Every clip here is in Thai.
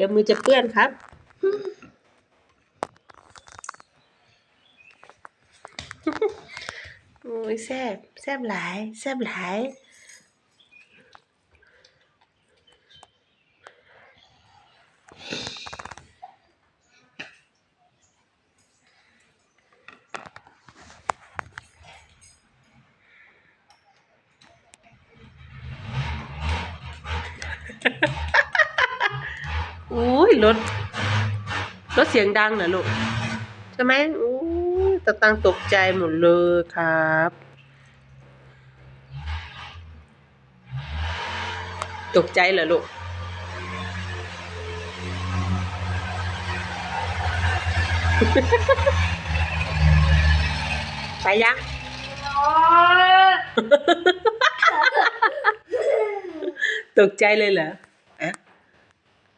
ดี๋ยวมือจะเปื้อนครับ โอ้ยแซ่บแซ่บหลายแซ่บหลายโอ้ยรถรถเสียงดังเหรอลูกใช่ไหมโอ้ยตะตังตกใจหมดเลยครับ ตกใจเหรอลูกไปยังตกใจเลยเหรออะ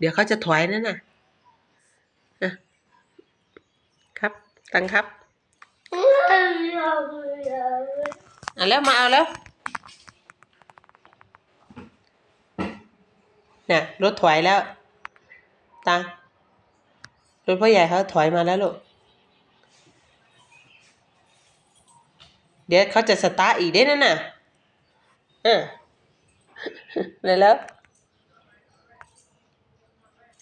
เดี๋ยวเขาจะถอยนั่นน่ะอะครับ ตังครับเอาแล้วมาเอาแล้วเนี่ยรถถอยแล้ว ตังรถพ่อใหญ่เขาถอยมาแล้วลูกเดี๋ยวเขาจะสตาร์อีกได้นั่นน่ะเออเร็วแล้ว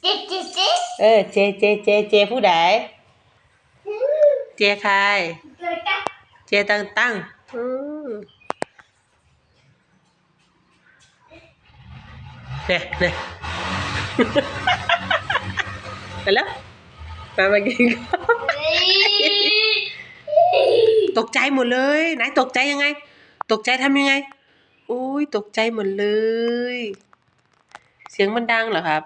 จิ๊ดจิ๊ดจิ๊ดเออ เจเจเจเจผู้ใดเจใครเกิดกันเจตั้งตั้งอืมเนี่ยเนี่ย ไปแล้วมามากินข้าวตกใจหมดเลยไหนตกใจยังไง ตกใจทำยังไงอุ้ยตกใจหมดเลย เสียงมันดังเหรอครับ